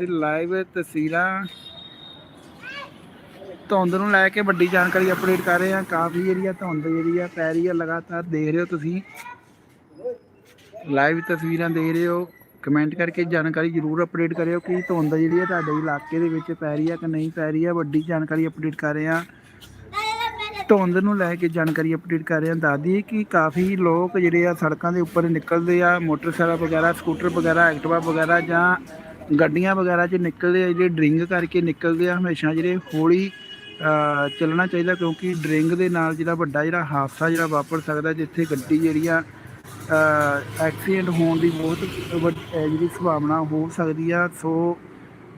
ਤੁਸੀਂ ਲਾਈਵ ਤਸਵੀਰਾਂ ਧੁੰਦ ਨੂੰ ਲੈ ਕੇ ਵੱਡੀ ਜਾਣਕਾਰੀ ਅਪਡੇਟ ਕਰ ਰਹੇ ਹਾਂ। ਕਾਫੀ ਜਿਹੜੀ ਆ ਧੁੰਦ ਜਿਹੜੀ ਆ, ਪੈ ਰਹੀ ਆ ਲਗਾਤਾਰ। ਦੇਖ ਰਹੇ ਹੋ ਤੁਸੀਂ। ਲਾਈਵ ਤਸਵੀਰਾਂ ਦੇਖ ਰਹੇ ਹੋ। ਕਮੈਂਟ ਕਰਕੇ ਜਾਣਕਾਰੀ ਜ਼ਰੂਰ ਅਪਡੇਟ ਕਰਿਓ ਕਿ ਧੁੰਦ ਜਿਹੜੀ ਆ ਤੁਹਾਡੇ ਇਲਾਕੇ ਦੇ ਵਿੱਚ ਪੈ ਰਹੀ ਆ ਕਿ ਨਹੀਂ ਪੈ ਰਹੀ ਆ। ਵੱਡੀ ਜਾਣਕਾਰੀ ਅਪਡੇਟ ਕਰ ਰਹੇ ਹਾਂ। ਧੁੰਦ ਨੂੰ ਲੈ ਕੇ ਜਾਣਕਾਰੀ ਅਪਡੇਟ ਕਰ ਰਹੇ ਹਾਂ। ਦੱਸਦੀ ਕਿ ਕਾਫੀ ਲੋਕ ਜਿਹੜੇ ਆ ਸੜਕਾਂ ਦੇ ਉੱਪਰ ਨਿਕਲਦੇ ਆ। ਮੋਟਰਸਾਈਕਲ ਵਗੈਰਾ, ਸਕੂਟਰ ਵਗੈਰਾ, ਐਕਟਿਵਾ ਵਗੈਰਾ ਜਾਂ ਗੱਡੀਆਂ ਵਗੈਰਾ 'ਚ ਨਿਕਲਦੇ ਆ, ਜਿਹੜੇ ਡਰਿੰਗ ਕਰਕੇ ਨਿਕਲਦੇ ਆ, ਹਮੇਸ਼ਾ ਜਿਹੜੇ ਹੌਲੀ ਚੱਲਣਾ ਚਾਹੀਦਾ ਕਿਉਂਕਿ ਡਰਿੰਗ ਦੇ ਨਾਲ ਜਿਹੜਾ ਵੱਡਾ ਜਿਹੜਾ ਹਾਦਸਾ ਜਿਹੜਾ ਵਾਪਰ ਸਕਦਾ ਜਿੱਥੇ ਗੱਡੀ ਜਿਹੜੀ ਆ ਐਕਸੀਡੈਂਟ ਹੋਣ ਦੀ ਬਹੁਤ ਵੱਡ- ਜਿਹੜੀ ਸੰਭਾਵਨਾ ਹੋ ਸਕਦੀ ਆ। ਸੋ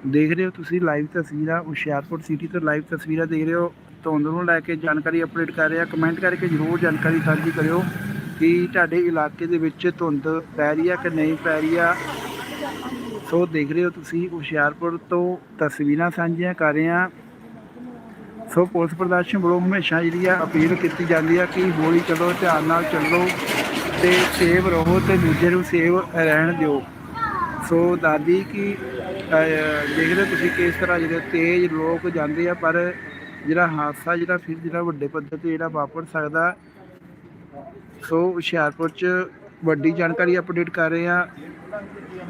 ਦੇਖ ਰਹੇ ਹੋ ਤੁਸੀਂ ਲਾਈਵ ਤਸਵੀਰਾਂ, ਹੁਸ਼ਿਆਰਪੁਰ ਸਿਟੀ ਤੋਂ ਲਾਈਵ ਤਸਵੀਰਾਂ ਦੇਖ ਰਹੇ ਹੋ। ਧੁੰਦ ਨੂੰ ਲੈ ਕੇ ਜਾਣਕਾਰੀ ਅਪਡੇਟ ਕਰ ਰਿਹਾ। ਕਮੈਂਟ ਕਰਕੇ ਜ਼ਰੂਰ ਜਾਣਕਾਰੀ ਸਾਂਝੀ ਕਰਿਓ ਕਿ ਤੁਹਾਡੇ ਇਲਾਕੇ ਦੇ ਵਿੱਚ ਧੁੰਦ ਪੈ ਰਹੀ ਆ ਕਿ ਨਹੀਂ ਪੈ ਰਹੀ ਆ? ਸੋ ਦੇਖ ਰਹੇ ਹੋ ਤੁਸੀਂ, ਹੁਸ਼ਿਆਰਪੁਰ ਤੋਂ ਤਸਵੀਰਾਂ ਸਾਂਝੀਆਂ ਕਰ ਰਹੇ ਹਾਂ। ਸੋ ਪੁਲਿਸ ਪ੍ਰਦਰਸ਼ਨ ਵੱਲੋਂ ਹਮੇਸ਼ਾ ਜਿਹੜੀ ਆ ਅਪੀਲ ਕੀਤੀ ਜਾਂਦੀ ਆ ਕਿ ਹੌਲੀ ਚੱਲੋ, ਧਿਆਨ ਨਾਲ ਚੱਲੋ ਤੇ ਸੇਵ ਰਹੋ ਤੇ ਦੂਜੇ ਨੂੰ ਸੇਵ ਰਹਿਣ ਦਿਓ। ਸੋ ਦਾਦੀ ਕੀ ਦੇਖ ਰਹੇ ਤੁਸੀਂ ਕਿਸ ਤਰ੍ਹਾਂ ਜਿਹੜੇ ਤੇਜ਼ ਲੋਕ ਜਾਂਦੇ ਆ, ਪਰ ਜਿਹੜਾ ਹਾਦਸਾ ਜਿਹੜਾ ਫਿਰ ਜਿਹੜਾ ਵੱਡੇ ਪੱਧਰ ਤੇ ਜਿਹੜਾ ਵਾਪਰ ਸਕਦਾ। ਸੋ ਹੁਸ਼ਿਆਰਪੁਰ ਚ ਵੱਡੀ ਜਾਣਕਾਰੀ ਅਪਡੇਟ ਕਰ ਰਹੇ ਆ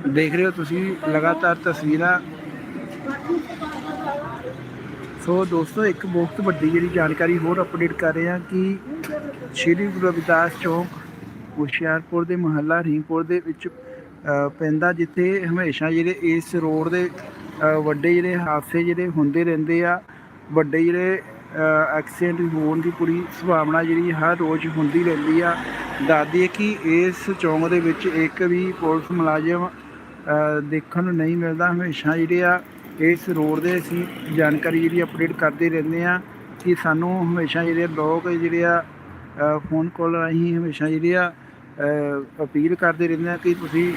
ਦੇਖ ਰਹੇ ਹੋ ਤੁਸੀਂ, ਲਗਾਤਾਰ ਤਸਵੀਰਾਂ। ਸੋ ਦੋਸਤੋ, ਇੱਕ ਬਹੁਤ ਵੱਡੀ ਜਿਹੜੀ ਜਾਣਕਾਰੀ ਹੋਰ ਅਪਡੇਟ ਕਰ ਰਹੇ ਹਾਂ ਕਿ ਸ਼੍ਰੀ ਗੁਰੂ ਰਵਿਦਾਸ ਚੌਂਕ, ਹੁਸ਼ਿਆਰਪੁਰ ਦੇ ਮਹੱਲਾ ਰਹੀਮਪੁਰ ਦੇ ਵਿੱਚ ਪੈਂਦਾ ਜਿੱਥੇ ਹਮੇਸ਼ਾ ਜਿਹੜੇ ਇਸ ਰੋਡ ਦੇ ਵੱਡੇ ਜਿਹੜੇ ਹਾਦਸੇ ਜਿਹੜੇ ਹੁੰਦੇ ਰਹਿੰਦੇ ਆ, ਵੱਡੇ ਜਿਹੜੇ ਐਕਸੀਡੈਂਟ ਹੋਣ ਦੀ ਪੂਰੀ ਸੰਭਾਵਨਾ ਜਿਹੜੀ ਹਰ ਰੋਜ਼ ਹੁੰਦੀ ਰਹਿੰਦੀ ਆ। ਦੱਸਦੀ ਹੈ ਕਿ ਇਸ ਚੌਂਕ ਦੇ ਵਿੱਚ ਇੱਕ ਵੀ ਪੁਲਿਸ ਮੁਲਾਜ਼ਮ ਦੇਖਣ ਨੂੰ ਨਹੀਂ ਮਿਲਦਾ। ਹਮੇਸ਼ਾ ਜਿਹੜੇ ਆ, ਇਸ ਰੋਡ ਦੇ ਅਸੀਂ ਜਾਣਕਾਰੀ ਜਿਹੜੀ ਅਪਡੇਟ ਕਰਦੇ ਰਹਿੰਦੇ ਆ ਕਿ ਸਾਨੂੰ ਹਮੇਸ਼ਾ ਜਿਹੜੇ ਲੋਕ ਜਿਹੜੇ ਆ ਫੋਨ ਕਾਲ ਰਾਹੀਂ ਹਮੇਸ਼ਾ ਜਿਹੜੇ ਆ ਅਪੀਲ ਕਰਦੇ ਰਹਿੰਦੇ ਆ ਕਿ ਤੁਸੀਂ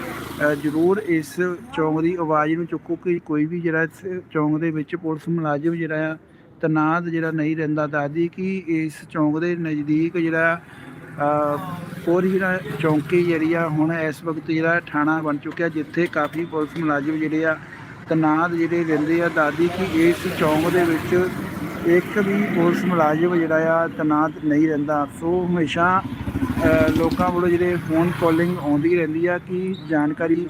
ਜ਼ਰੂਰ ਇਸ ਚੌਂਕ ਦੀ ਆਵਾਜ਼ ਨੂੰ ਚੁੱਕੋ ਕਿ ਕੋਈ ਵੀ ਜਿਹੜਾ ਇਸ ਚੌਂਕ ਦੇ ਵਿੱਚ ਪੁਲਿਸ ਮੁਲਾਜ਼ਮ ਜਿਹੜਾ ਆ ਤਨਾਦ ਜਿਹੜਾ ਨਹੀਂ ਰਹਿੰਦਾ ਦਾਦੀ ਕਿ ਇਸ ਚੌਂਕ ਦੇ ਨਜ਼ਦੀਕ ਜਿਹੜਾ ਹੋਰ ਜਿਹੜਾ ਚੌਂਕੀ ਜਿਹੜੀ ਆ, ਹੁਣ ਇਸ ਵਕਤ ਜਿਹੜਾ ਥਾਣਾ ਬਣ ਚੁੱਕਿਆ, ਜਿੱਥੇ ਕਾਫੀ ਪੁਲਿਸ ਮੁਲਾਜ਼ਮ ਜਿਹੜੇ ਆ ਤਨਾਦ ਜਿਹੜੇ ਰਹਿੰਦੇ ਆ। ਦਾਦੀ ਕਿ ਇਸ ਚੌਂਕ ਦੇ ਵਿੱਚ ਇੱਕ ਵੀ ਪੁਲਿਸ ਮੁਲਾਜ਼ਮ ਜਿਹੜਾ ਆ, ਤਨਾਤ ਨਹੀਂ ਰਹਿੰਦਾ। ਸੋ ਹਮੇਸ਼ਾ ਲੋਕਾਂ ਵੱਲੋਂ ਜਿਹੜੇ ਫੋਨ ਕਾਲਿੰਗ ਆਉਂਦੀ ਰਹਿੰਦੀ ਆ ਕਿ ਜਾਣਕਾਰੀ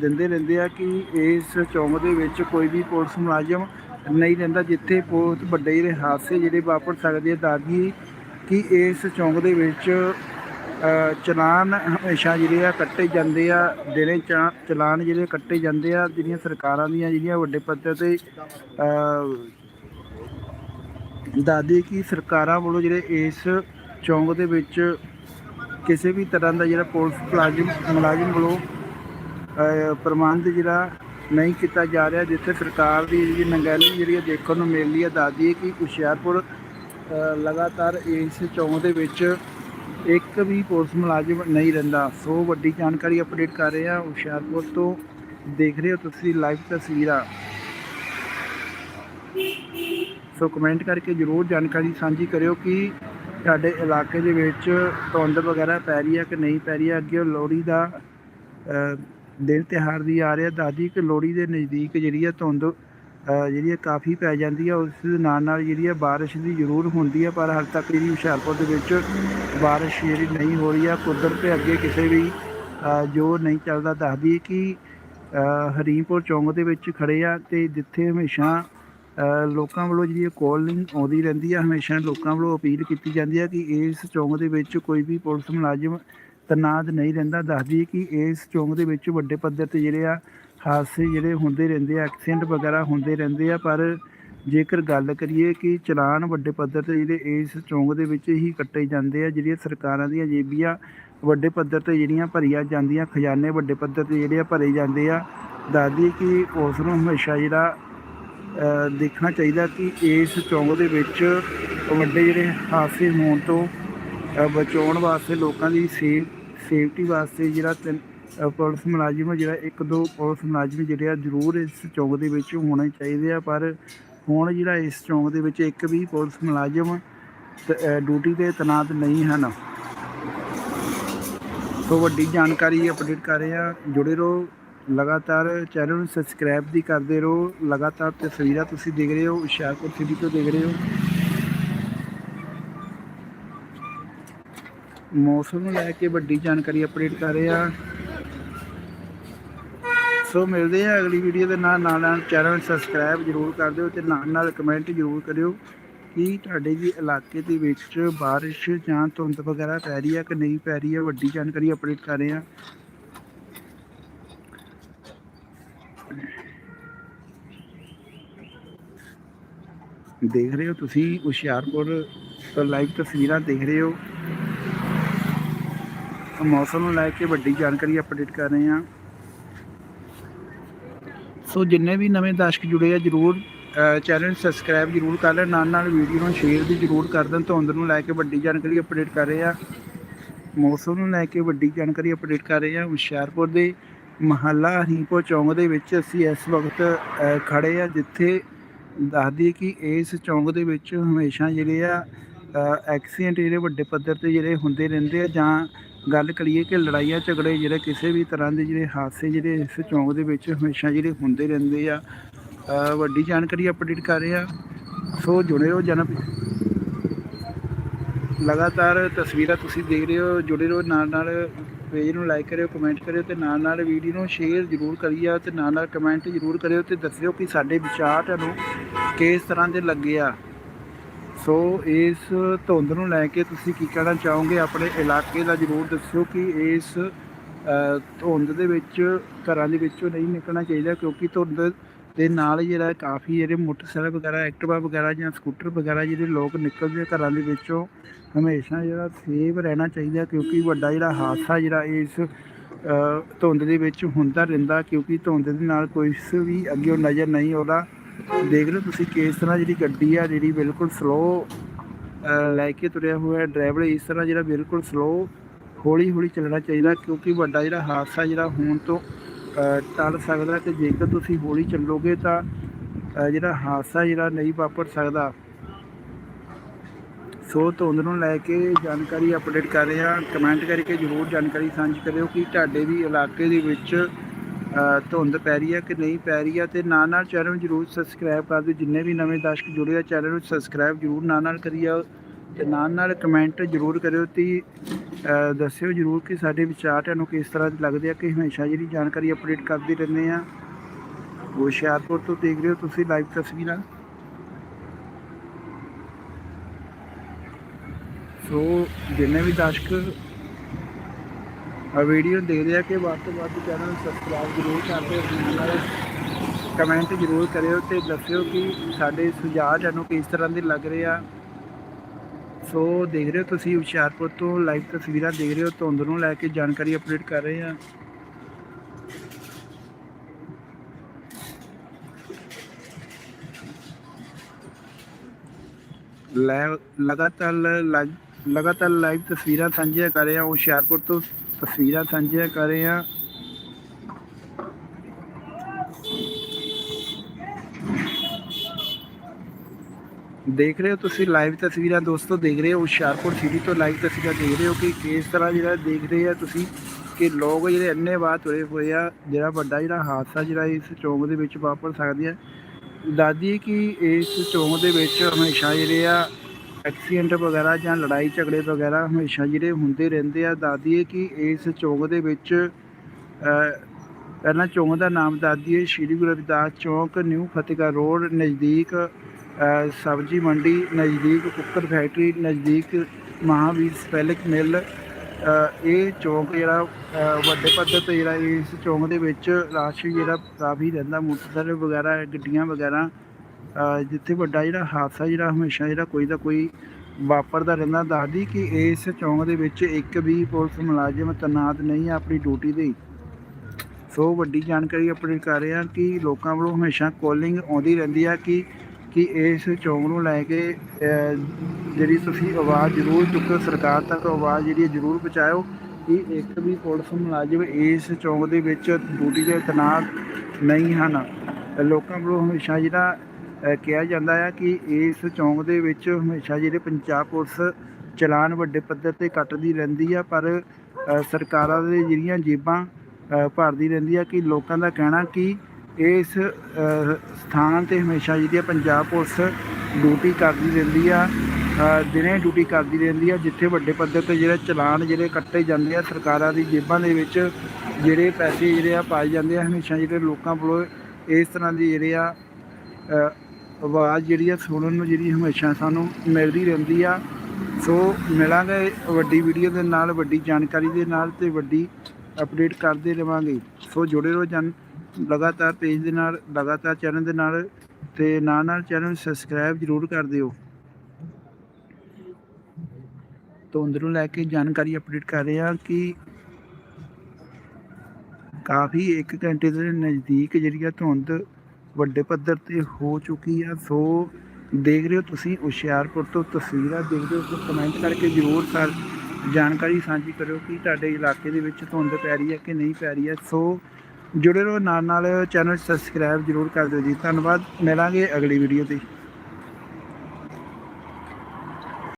ਦਿੰਦੇ ਰਹਿੰਦੇ ਆ ਕਿ ਇਸ ਚੌਂਕ ਦੇ ਵਿੱਚ ਕੋਈ ਵੀ ਪੁਲਿਸ ਮੁਲਾਜ਼ਮ ਨਹੀਂ ਰਹਿੰਦਾ, ਜਿੱਥੇ ਬਹੁਤ ਵੱਡੇ ਜਿਹੜੇ ਹਾਦਸੇ ਜਿਹੜੇ ਵਾਪਰ ਸਕਦੇ ਆ। ਦਾਦੀ ਕਿ ਇਸ ਚੌਂਕ ਦੇ ਵਿੱਚ ਚਲਾਨ ਹਮੇਸ਼ਾ ਜਿਹੜੇ ਆ ਕੱਟੇ ਜਾਂਦੇ ਆ ਦਿਨੇ ਚਾ- ਚਲਾਨ ਜਿਹੜੇ ਕੱਟੇ ਜਾਂਦੇ ਆ ਜਿਹੜੀਆਂ ਸਰਕਾਰਾਂ ਦੀਆਂ ਜਿਹੜੀਆਂ ਵੱਡੇ ਪੱਧਰ ਤੇ ਅ, ਦਾਦੀ ਕੀ ਸਰਕਾਰਾਂ ਵੱਲੋਂ ਜਿਹੜੇ ਇਸ ਚੌਂਕ ਦੇ ਵਿੱਚ ਕਿਸੇ ਵੀ ਤਰ੍ਹਾਂ ਦਾ ਜਿਹੜਾ ਪੁਲਿਸ ਮੁਲਾਜ਼ਮ ਮੁਲਾਜ਼ਮ ਵੱਲੋਂ ਪ੍ਰਬੰਧ ਜਿਹੜਾ ਨਹੀਂ ਕੀਤਾ ਜਾ ਰਿਹਾ ਜਿੱਥੇ ਸਰਕਾਰ ਦੀ ਜਿਹੜੀ ਨੰਗੈਲੀ ਜਿਹੜੀ ਆ ਦੇਖਣ ਨੂੰ ਮਿਲ ਰਹੀ ਹੈ ਦੱਸਦੀ ਕਿ ਹੁਸ਼ਿਆਰਪੁਰ ਲਗਾਤਾਰ ਇਸ ਚੌਂਕ ਦੇ ਵਿੱਚ ਇੱਕ ਵੀ ਪੁਲਿਸ ਮੁਲਾਜ਼ਮ ਨਹੀਂ ਰਹਿੰਦਾ। ਸੋ ਵੱਡੀ ਜਾਣਕਾਰੀ ਅਪਡੇਟ ਕਰ ਰਹੇ ਹਾਂ ਹੁਸ਼ਿਆਰਪੁਰ ਤੋਂ। ਦੇਖ ਰਹੇ ਹੋ ਤੁਸੀਂ ਲਾਈਵ ਤਸਵੀਰਾਂ। ਸੋ ਕਮੈਂਟ ਕਰਕੇ ਜ਼ਰੂਰ ਜਾਣਕਾਰੀ ਸਾਂਝੀ ਕਰਿਓ ਕਿ ਸਾਡੇ ਇਲਾਕੇ ਦੇ ਵਿੱਚ ਧੁੰਦ ਵਗੈਰਾ ਪੈ ਰਹੀ ਹੈ ਕਿ ਨਹੀਂ ਪੈ ਰਹੀ? ਹੈ ਅੱਗੇ ਲੋਹੜੀ ਦਾ ਅ, ਦਿਨ ਤਿਉਹਾਰ ਦੀ ਆ ਰਿਹਾ। ਦਾਦੀ ਕਿ ਲੋਹੜੀ ਦੇ ਨਜ਼ਦੀਕ ਜਿਹੜੀ ਹੈ ਧੁੰਦ ਜਿਹੜੀ ਹੈ ਕਾਫੀ ਪੈ ਜਾਂਦੀ ਹੈ ਉਸ ਦੇ ਨਾਲ ਨਾਲ ਜਿਹੜੀ ਹੈ ਬਾਰਿਸ਼ ਦੀ ਜ਼ਰੂਰ ਹੁੰਦੀ ਹੈ ਪਰ ਹਾਲ ਤੱਕ ਜਿਹੜੀ ਹੁਸ਼ਿਆਰਪੁਰ ਦੇ ਵਿੱਚ ਬਾਰਿਸ਼ ਜਿਹੜੀ ਨਹੀਂ ਹੋ ਰਹੀ ਹੈ ਕੁਦਰਤ ਦੇ ਅੱਗੇ ਕਿਸੇ ਵੀ ਜੋ ਨਹੀਂ ਚੱਲਦਾ ਦੱਸਦੀ ਕਿ ਹਰੀਮਪੁਰ ਚੌਂਕ ਦੇ ਵਿੱਚ ਖੜੇ ਆ ਤੇ ਜਿੱਥੇ ਹਮੇਸ਼ਾ ਲੋਕਾਂ ਵੱਲੋਂ ਜਿਹੜੀ ਕਾਲਿੰਗ ਆਉਂਦੀ ਰਹਿੰਦੀ ਆ, ਹਮੇਸ਼ਾ ਲੋਕਾਂ ਵੱਲੋਂ ਅਪੀਲ ਕੀਤੀ ਜਾਂਦੀ ਆ ਕਿ ਇਸ ਚੌਂਕ ਦੇ ਵਿੱਚ ਕੋਈ ਵੀ ਪੁਲਿਸ ਮੁਲਾਜ਼ਮ ਤਨਾਤ ਨਹੀਂ ਰਹਿੰਦਾ। ਦੱਸਦੀ ਕਿ ਇਸ ਚੌਂਕ ਦੇ ਵਿੱਚ ਵੱਡੇ ਪੱਧਰ ਤੇ ਜਿਹੜੇ ਆ ਹਾਦਸੇ ਜਿਹੜੇ ਹੁੰਦੇ ਰਹਿੰਦੇ ਆ ਐਕਸੀਡੈਂਟ ਵਗੈਰਾ ਹੁੰਦੇ ਰਹਿੰਦੇ ਆ, ਪਰ ਜੇਕਰ ਗੱਲ ਕਰੀਏ ਕਿ ਚਲਾਨ ਵੱਡੇ ਪੱਧਰ ਤੇ ਜਿਹੜੇ ਇਸ ਚੌਂਕ ਦੇ ਵਿੱਚ ਹੀ ਕੱਟੇ ਜਾਂਦੇ ਆ, ਜਿਹੜੀਆਂ ਸਰਕਾਰਾਂ ਦੀਆਂ ਜੇਬੀਆਂ ਵੱਡੇ ਪੱਧਰ ਤੇ ਜਿਹੜੀਆਂ ਭਰੀਆਂ ਜਾਂਦੀਆਂ, ਖਜ਼ਾਨੇ ਵੱਡੇ ਪੱਧਰ ਤੇ ਜਿਹੜੇ ਆ ਭਰੇ ਜਾਂਦੇ ਆ ਦੱਸਦੀ ਕਿ ਉਸ ਨੂੰ ਹਮੇਸ਼ਾ ਜਿਹੜਾ ਦੇਖਣਾ ਚਾਹੀਦਾ ਕਿ ਇਸ ਚੌਂਕ ਦੇ ਵਿੱਚ ਵੱਡੇ ਜਿਹੜੇ ਹਾਦਸੇ ਹੋਣ ਤੋਂ ਬਚਾਉਣ ਵਾਸਤੇ ਲੋਕਾਂ ਦੀ ਸੇਫ, ਸੇਫਟੀ ਵਾਸਤੇ ਜਿਹੜਾ ਤਿੰਨ ਪੁਲਿਸ ਮੁਲਾਜ਼ਮ ਜਿਹੜਾ, ਇੱਕ ਦੋ ਪੁਲਿਸ ਮੁਲਾਜ਼ਮ ਜਿਹੜੇ ਆ, ਜ਼ਰੂਰ ਇਸ ਚੌਂਕ ਦੇ ਵਿੱਚ ਹੋਣੇ ਚਾਹੀਦੇ ਆ, ਪਰ ਹੁਣ ਜਿਹੜਾ ਇਸ ਚੌਂਕ ਦੇ ਵਿੱਚ ਇੱਕ ਵੀ ਪੁਲਿਸ ਮੁਲਾਜ਼ਮ ਡਿਊਟੀ ਤੇ ਤੈਨਾਤ ਨਹੀਂ ਹਨ। ਸੋ ਵੱਡੀ ਜਾਣਕਾਰੀ ਅਪਡੇਟ ਕਰ ਰਹੇ ਆ, ਜੁੜੇ ਰਹੋ, ਲਗਾਤਾਰ ਚੈਨਲ ਨੂੰ ਸਬਸਕ੍ਰਾਈਬ ਵੀ ਕਰਦੇ ਰਹੋ, ਲਗਾਤਾਰ ਤਸਵੀਰਾਂ ਤੁਸੀਂ ਦੇਖ ਰਹੇ ਹੋ, ਹੁਸ਼ਿਆਰਪੁਰ ਸਿਟੀ ਤੋਂ ਦੇਖ ਰਹੇ ਹੋ। ਮੌਸਮ ਨੂੰ ਲੈ ਕੇ ਵੱਡੀ ਜਾਣਕਾਰੀ ਅਪਡੇਟ ਕਰ ਰਹੇ ਆ। ਸੋ ਮਿਲਦੇ ਆ ਅਗਲੀ ਵੀਡੀਓ ਦੇ ਨਾਲ ਨਾਲ ਚੈਨਲ ਸਬਸਕ੍ਰਾਈਬ ਜਰੂਰ ਕਰ ਦਿਓ ਤੇ ਨਾਲ ਨਾਲ ਕਮੈਂਟ ਜਰੂਰ ਕਰਿਓ ਕਿ ਤੁਹਾਡੇ ਜੀ ਇਲਾਕੇ ਦੇ ਵਿੱਚ ਬਾਰਿਸ਼ ਜਾਂ ਧੁੰਦ ਵਗੈਰਾ ਪੈ ਰਹੀ ਹੈ ਕਿ ਨਹੀਂ ਪੈ ਰਹੀ ਹੈ ਵੱਡੀ ਜਾਣਕਾਰੀ ਅਪਡੇਟ ਕਰ ਰਹੇ ਆ ਦੇਖ ਰਹੇ ਹੋ ਤੁਸੀਂ ਹੁਸ਼ਿਆਰਪੁਰ ਤੋਂ ਲਾਈਵ ਤਸਵੀਰਾਂ ਦੇਖ ਰਹੇ ਹੋ। ਮੌਸਮ ਨੂੰ ਲੈ ਕੇ ਵੱਡੀ ਜਾਣਕਾਰੀ ਅਪਡੇਟ ਕਰ ਰਹੇ ਹਾਂ। ਸੋ ਜਿੰਨੇ ਵੀ ਨਵੇਂ ਦਰਸ਼ਕ ਜੁੜੇ ਆ ਜਰੂਰ ਚੈਨਲ ਸਬਸਕ੍ਰਾਈਬ ਜਰੂਰ ਕਰ ਲੈਣ। ਨਾਲ ਨਾਲ ਵੀਡੀਓ ਨੂੰ ਸ਼ੇਅਰ ਵੀ ਜਰੂਰ ਕਰ ਦੇਣ ਧੁੰਦ ਨੂੰ ਲੈ ਕੇ ਵੱਡੀ ਜਾਣਕਾਰੀ ਅਪਡੇਟ ਕਰ ਰਹੇ ਆ। ਮੌਸਮ ਨੂੰ ਲੈ ਕੇ ਵੱਡੀ ਜਾਣਕਾਰੀ ਅਪਡੇਟ ਕਰ ਰਹੇ ਆ ਹੁਸ਼ਿਆਰਪੁਰ ਦੇ ਮਹੱਲਾ ਹਰੀਪੁਰ ਚੌਂਕ ਦੇ ਵਿੱਚ। ਅਸੀਂ ਇਸ ਵਕਤ ਅ, ਖੜੇ ਆ ਜਿੱਥੇ ਦੱਸਦੀ ਕਿ ਇਸ ਚੌਂਕ ਦੇ ਵਿੱਚ ਹਮੇਸ਼ਾ ਜਿਹੜੇ ਆ ਐਕਸੀਡੈਂਟ ਜਿਹੜੇ ਵੱਡੇ ਪੱਧਰ ਤੇ ਜਿਹੜੇ ਹੁੰਦੇ ਰਹਿੰਦੇ ਆ ਜਾਂ ਗੱਲ ਕਰੀਏ ਕਿ ਲੜਾਈਆਂ ਝਗੜੇ ਜਿਹੜੇ ਕਿਸੇ ਵੀ ਤਰ੍ਹਾਂ ਦੇ ਜਿਹੜੇ ਹਾਦਸੇ ਜਿਹੜੇ ਇਸ ਚੌਂਕ ਦੇ ਵਿੱਚ ਹਮੇਸ਼ਾ ਜਿਹੜੇ ਹੁੰਦੇ ਰਹਿੰਦੇ ਆ ਵੱਡੀ ਜਾਣਕਾਰੀ ਅਪਡੇਟ ਕਰ ਰਹੇ ਆ। ਸੋ ਜੁੜੇ ਰਹੋ ਜਨਮ ਲਗਾਤਾਰ ਤਸਵੀਰਾਂ ਤੁਸੀਂ ਦੇਖ ਰਹੇ ਹੋ, ਜੁੜੇ ਰਹੋ ਨਾਲ ਨਾਲ ਪੇਜ ਨੂੰ ਲਾਈਕ ਕਰਿਓ ਕਮੈਂਟ ਕਰਿਓ ਤੇ ਨਾਲ ਨਾਲ ਵੀਡੀਓ ਨੂੰ ਸ਼ੇਅਰ ਜ਼ਰੂਰ ਕਰੀਓ ਤੇ ਨਾਲ ਨਾਲ ਕਮੈਂਟ ਜ਼ਰੂਰ ਕਰਿਓ ਤੇ ਦੱਸਿਓ ਕਿ ਸਾਡੇ ਵਿਚਾਰ ਤੁਹਾਨੂੰ ਕਿਸ ਤਰ੍ਹਾਂ ਦੇ ਲੱਗੇ ਆ। ਸੋ ਇਸ ਧੁੰਦ ਨੂੰ ਲੈ ਕੇ ਤੁਸੀਂ ਕੀ ਕਹਿਣਾ ਚਾਹੋਗੇ? ਆਪਣੇ ਇਲਾਕੇ ਦਾ ਜ਼ਰੂਰ ਦੱਸਿਓ ਕਿ ਇਸ ਧੁੰਦ ਦੇ ਵਿੱਚ, ਘਰਾਂ ਦੇ ਵਿੱਚੋਂ ਨਹੀਂ ਨਿਕਲਣਾ ਚਾਹੀਦਾ ਕਿਉਂਕਿ ਧੁੰਦ ਦੇ ਨਾਲ ਜਿਹੜਾ ਕਾਫੀ ਜਿਹੜੇ ਮੋਟਰਸਾਈਕਲ ਵਗੈਰਾ, ਐਕਟਿਵਾ ਵਗੈਰਾ ਜਾਂ ਸਕੂਟਰ ਵਗੈਰਾ ਜਿਹੜੇ ਲੋਕ ਨਿਕਲਦੇ ਘਰਾਂ ਦੇ ਵਿੱਚੋਂ, ਹਮੇਸ਼ਾ ਜਿਹੜਾ ਸੇਫ ਰਹਿਣਾ ਚਾਹੀਦਾ ਕਿਉਂਕਿ ਵੱਡਾ ਜਿਹੜਾ ਹਾਦਸਾ ਜਿਹੜਾ ਇਸ ਧੁੰਦ ਦੇ ਵਿੱਚ ਹੁੰਦਾ ਰਹਿੰਦਾ ਕਿਉਂਕਿ ਧੁੰਦ ਦੇ ਨਾਲ ਕੋਈ ਵੀ ਅੱਗੇ ਨਜ਼ਰ ਨਹੀਂ ਆਉਂਦਾ। ਦੇਖ ਲਓ ਤੁਸੀਂ ਕਿਸ ਤਰ੍ਹਾਂ ਜਿਹੜੀ ਗੱਡੀ ਆ ਜਿਹੜੀ ਬਿਲਕੁਲ ਸਲੋ ਲੈ ਕੇ ਤੁਰਿਆ ਹੋਇਆ ਡਰਾਈਵਰ ਇਸ ਤਰ੍ਹਾਂ ਜਿਹੜਾ ਬਿਲਕੁਲ ਸਲੋ ਹੌਲੀ ਹੌਲੀ ਚੱਲਣਾ ਚਾਹੀਦਾ ਕਿਉਂਕਿ ਵੱਡਾ ਜਿਹੜਾ ਹਾਦਸਾ ਜਿਹੜਾ ਹੋਣ ਤੋਂ ਟਲ ਸਕਦਾ ਤੇ ਜੇਕਰ ਤੁਸੀਂ ਹੌਲੀ ਚੱਲੋਗੇ ਤਾਂ ਜਿਹੜਾ ਹਾਦਸਾ ਜਿਹੜਾ ਨਹੀਂ ਵਾਪਰ ਸਕਦਾ। ਸੋ ਧੁੰਦ ਨੂੰ ਲੈ ਕੇ ਜਾਣਕਾਰੀ ਅਪਡੇਟ ਕਰ ਰਹੇ ਹਾਂ। ਕਮੈਂਟ ਕਰਕੇ ਜਰੂਰ ਜਾਣਕਾਰੀ ਸਾਂਝੀ ਕਰਿਓ ਕਿ ਤੁਹਾਡੇ ਵੀ ਇਲਾਕੇ ਦੇ ਵਿੱਚ ਧੁੰਦ ਪੈ ਰਹੀ ਹੈ ਕਿ ਨਹੀਂ ਪੈ ਰਹੀ ਹੈ ਤੇ ਨਾਲ ਨਾਲ ਚੈਨਲ ਨੂੰ ਜਰੂਰ ਸਬਸਕ੍ਰਾਈਬ ਕਰ ਦਿਓ। ਜਿੰਨੇ ਵੀ ਨਵੇਂ ਦਰਸ਼ਕ ਜੁੜੇ ਆ, ਚੈਨਲ ਨੂੰ ਸਬਸਕ੍ਰਾਈਬ ਜਰੂਰ ਨਾਲ ਨਾਲ ਕਰੀਓ ਤੇ ਨਾਲ ਨਾਲ ਕਮੈਂਟ ਜਰੂਰ ਕਰਿਓ ਤੇ ਦੱਸਿਓ ਜਰੂਰ ਕਿ ਸਾਡੇ ਵਿਚਾਰ ਤੁਹਾਨੂੰ ਕਿਸ ਤਰ੍ਹਾਂ ਦੇ ਲੱਗਦੇ ਆ, ਕਿ ਹਮੇਸ਼ਾ ਜਿਹੜੀ ਜਾਣਕਾਰੀ ਅਪਡੇਟ ਕਰਦੇ ਰਹਿੰਦੇ ਆ। ਹੁਸ਼ਿਆਰਪੁਰ ਤੋਂ ਦੇਖ ਰਹੇ ਹੋ ਤੁਸੀਂ ਲਾਈਵ ਤਸਵੀਰਾਂ। ਸੋ, ਜਿੰਨੇ ਵੀ ਦਰਸ਼ਕ ਆ ਵੀਡੀਓ ਦੇਖਦੇ ਆ ਕਿ ਵੱਧ ਤੋਂ ਵੱਧ ਚੈਨਲ ਨੂੰ ਸਬਸਕ੍ਰਾਈਬ ਜ਼ਰੂਰ ਕਰਦੇ ਨਾਲ ਕਮੈਂਟ ਜ਼ਰੂਰ ਕਰਿਓ ਤੇ ਦੱਸਿਓ ਕਿ ਸਾਡੇ ਸੁਝਾਅ ਤੁਹਾਨੂੰ ਕਿਸ ਤਰ੍ਹਾਂ ਦੇ ਲੱਗ ਰਹੇ ਆ। ਸੋ ਦੇਖ ਰਹੇ ਹੋ ਤੁਸੀਂ ਹੁਸ਼ਿਆਰਪੁਰ ਤੋਂ ਲਾਈਵ ਤਸਵੀਰਾਂ ਦੇਖ ਰਹੇ ਹੋ, ਧੁੰਦ ਨੂੰ ਲੈ ਕੇ ਜਾਣਕਾਰੀ ਅਪਡੇਟ ਕਰ ਰਹੇ ਆ। ਲੈ- ਲਗਾਤਾਰ ਲ- ਲਗਾਤਾਰ ਲਾਈਵ ਤਸਵੀਰਾਂ ਸਾਂਝੀਆਂ ਕਰ ਰਹੇ ਹਾਂ ਹੁਸ਼ਿਆਰਪੁਰ ਤੋਂ। ਤਸਵੀਰਾਂ ਸਾਂਝੀਆਂ ਕਰ ਰਹੇ ਹਾਂ। ਦੇਖ ਰਹੇ ਹੋ ਤੁਸੀਂ ਲਾਈਵ ਤਸਵੀਰਾਂ ਦੋਸਤੋ, ਦੇਖ ਰਹੇ ਹੋ ਹੁਸ਼ਿਆਰਪੁਰ ਸਿਟੀ ਤੋਂ ਲਾਈਵ ਤਸਵੀਰਾਂ ਦੇਖ ਰਹੇ ਹੋ ਕਿ ਕਿਸ ਤਰ੍ਹਾਂ ਜਿਹੜਾ ਦੇਖ ਰਹੇ ਆ ਤੁਸੀਂ ਕਿ ਲੋਕ ਜਿਹੜੇ ਇੰਨੇ ਬਾਅਦ ਤੁਰੇ ਹੋਏ ਆ, ਜਿਹੜਾ ਵੱਡਾ ਜਿਹੜਾ ਹਾਦਸਾ ਜਿਹੜਾ ਇਸ ਚੌਂਕ ਦੇ ਵਿੱਚ ਵਾਪਰ ਸਕਦੀ ਹੈ। ਦਾਦੀ ਕਿ ਇਸ ਚੌਂਕ ਦੇ ਵਿੱਚ ਹਮੇਸ਼ਾ ਜਿਹੜੇ ਆ ਐਕਸੀਡੈਂਟ ਵਗੈਰਾ ਜਾਂ ਲੜਾਈ ਝਗੜੇ ਵਗੈਰਾ ਹਮੇਸ਼ਾ ਜਿਹੜੇ ਹੁੰਦੇ ਰਹਿੰਦੇ ਆ ਦਾਦੀਏ ਕਿ ਇਸ ਚੌਂਕ ਦੇ ਵਿੱਚ ਪਹਿਲਾਂ ਚੌਂਕ ਦਾ ਨਾਮ ਦਾਦੀਏ ਸ਼੍ਰੀ ਗੁਰੂ ਰਵਿਦਾਸ ਚੌਂਕ, ਨਿਊ ਫਤਿਹਗੜ੍ਹ ਰੋਡ, ਨਜ਼ਦੀਕ ਸਬਜ਼ੀ ਮੰਡੀ, ਨਜ਼ਦੀਕ ਕੁੱਕਰ ਫੈਕਟਰੀ, ਨਜ਼ਦੀਕ ਮਹਾਵੀਰ ਸਪੈਲਿਕ ਮਿਲ। ਇਹ ਚੌਂਕ ਜਿਹੜਾ ਵੱਡੇ ਪੱਧਰ ਤੇ ਜਿਹੜਾ ਇਸ ਚੌਂਕ ਦੇ ਵਿੱਚ ਰਸ਼ ਜਿਹੜਾ ਕਾਫੀ ਰਹਿੰਦਾ, ਮੋਟਰਸਾਈਕਲ ਵਗੈਰਾ, ਗੱਡੀਆਂ ਵਗੈਰਾ ਜਿੱਥੇ ਵੱਡਾ ਜਿਹੜਾ ਹਾਦਸਾ ਜਿਹੜਾ ਹਮੇਸ਼ਾ ਜਿਹੜਾ ਕੋਈ ਨਾ ਕੋਈ ਵਾਪਰਦਾ ਰਹਿੰਦਾ, ਦੱਸਦੀ ਕਿ ਇਸ ਚੌਂਕ ਦੇ ਵਿੱਚ ਇੱਕ ਵੀ ਪੁਲਿਸ ਮੁਲਾਜ਼ਮ ਤੈਨਾਤ ਨਹੀਂ ਹੈ ਆਪਣੀ ਡਿਊਟੀ ਤੇ ਸੋ ਵੱਡੀ ਜਾਣਕਾਰੀ ਅਪਡੇਟ ਕਰ ਰਹੇ ਹਾਂ ਕਿ ਲੋਕਾਂ ਵੱਲੋਂ ਹਮੇਸ਼ਾ ਕਾਲਿੰਗ ਆਉਂਦੀ ਰਹਿੰਦੀ ਆ ਕਿ ਕਿ ਇਸ ਚੌਂਕ ਨੂੰ ਲੈ ਕੇ ਜਿਹੜੀ ਤੁਸੀਂ ਆਵਾਜ਼ ਜ਼ਰੂਰ ਚੁੱਕੋ, ਸਰਕਾਰ ਤੱਕ ਆਵਾਜ਼ ਜਿਹੜੀ ਹੈ ਜ਼ਰੂਰ ਪਹੁੰਚਾਇਓ ਕਿ ਇੱਕ ਵੀ ਪੁਲਿਸ ਮੁਲਾਜ਼ਮ ਇਸ ਚੌਂਕ ਦੇ ਵਿੱਚ ਡਿਊਟੀ ਦੇ ਤੈਨਾਤ ਨਹੀਂ ਹਨ। ਲੋਕਾਂ ਵੱਲੋਂ ਹਮੇਸ਼ਾ ਜਿਹੜਾ ਕਿਹਾ ਜਾਂਦਾ ਹੈ ਕਿ ਇਸ ਚੌਂਕ ਦੇ ਵਿੱਚ ਹਮੇਸ਼ਾ ਜਿਹੜੇ ਪੰਜਾਬ ਪੁਲਿਸ ਚਲਾਨ ਵੱਡੇ ਪੱਧਰ ਤੇ ਕੱਟਦੀ ਰਹਿੰਦੀ ਆ, ਪਰ ਸਰਕਾਰਾਂ ਦੇ ਜਿਹੜੀਆਂ ਜੇਬਾਂ ਭਰਦੀ ਰਹਿੰਦੀ ਆ ਕਿ ਲੋਕਾਂ ਦਾ ਕਹਿਣਾ ਕਿ ਇਸ ਸਥਾਨ ਤੇ ਹਮੇਸ਼ਾ ਜਿਹੜੀ ਆ ਪੰਜਾਬ ਪੁਲਿਸ ਡਿਊਟੀ ਕਰਦੀ ਰਹਿੰਦੀ ਆ ਦਿਨੇ ਡਿਊਟੀ ਕਰਦੀ ਰਹਿੰਦੀ ਆ, ਜਿੱਥੇ ਵੱਡੇ ਪੱਧਰ ਤੇ ਜਿਹੜੇ ਚਲਾਨ ਜਿਹੜੇ ਕੱਟੇ ਜਾਂਦੇ ਆ, ਸਰਕਾਰਾਂ ਦੀ ਜੇਬਾਂ ਦੇ ਵਿੱਚ ਜਿਹੜੇ ਪੈਸੇ ਜਿਹੜੇ ਆ ਪਾਏ ਜਾਂਦੇ ਆ, ਹਮੇਸ਼ਾ ਜਿਹੜੇ ਲੋਕਾਂ ਵੱਲੋਂ ਇਸ ਤਰ੍ਹਾਂ ਦੀ ਜਿਹੜੇ ਆ ਆਵਾਜ਼ ਜਿਹੜੀ ਆ ਸੁਣਨ ਨੂੰ ਜਿਹੜੀ ਹਮੇਸ਼ਾ ਸਾਨੂੰ ਮਿਲਦੀ ਰਹਿੰਦੀ ਆ। ਸੋ ਮਿਲਾਂਗੇ ਵੱਡੀ ਵੀਡੀਓ ਦੇ ਨਾਲ, ਵੱਡੀ ਜਾਣਕਾਰੀ ਦੇ ਨਾਲ ਤੇ ਵੱਡੀ ਅਪਡੇਟ ਕਰਦੇ ਰਵਾਂਗੇ। ਸੋ ਜੁੜੇ ਰਹੋ ਜਨ ਲਗਾਤਾਰ ਪੇਜ ਦੇ ਨਾਲ, ਲਗਾਤਾਰ ਚੈਨਲ ਦੇ ਨਾਲ ਤੇ ਨਾਲ ਨਾਲ ਚੈਨਲ ਨੂੰ ਸਬਸਕ੍ਰਾਈਬ ਜ਼ਰੂਰ ਕਰ ਦਿਓ। ਤੋਂ ਅੰਦਰੋਂ ਲੈ ਕੇ ਜਾਣਕਾਰੀ ਅਪਡੇਟ ਕਰ ਰਹੇ ਹਾਂ ਕਿ ਕਾਫੀ 1 ਘੰਟੇ ਦੇ ਨਜ਼ਦੀਕ ਜਿਹੜੀ ਆ ਧੁੰਦ ਵੱਡੇ ਪੱਧਰ ਤੇ ਹੋ ਚੁੱਕੀ ਆ, ਸੋ ਦੇਖ ਰਹੇ ਹੋ ਤੁਸੀਂ ਹੁਸ਼ਿਆਰਪੁਰ ਤੋਂ ਤਸਵੀਰਾਂ ਦੇਖਦੇ ਹੋ ਕਮੈਂਟ ਕਰਕੇ ਜ਼ਰੂਰ ਸਰ ਜਾਣਕਾਰੀ ਸਾਂਝੀ ਕਰਿਓ ਕਿ ਤੁਹਾਡੇ ਇਲਾਕੇ ਦੇ ਵਿੱਚ ਧੁੰਦ ਪੈ ਰਹੀ ਹੈ ਕਿ ਨਹੀਂ ਪੈ ਰਹੀ ਹੈ ਸੋ ਜੁੜੇ ਰਹੋ ਨਾਲ ਨਾਲ ਚੈਨਲ ਸਬਸਕ੍ਰਾਈਬ ਜ਼ਰੂਰ ਕਰ ਦਿਓ ਜੀ। ਧੰਨਵਾਦ, ਮਿਲਾਂਗੇ ਅਗਲੀ ਵੀਡੀਓ ਤੇ।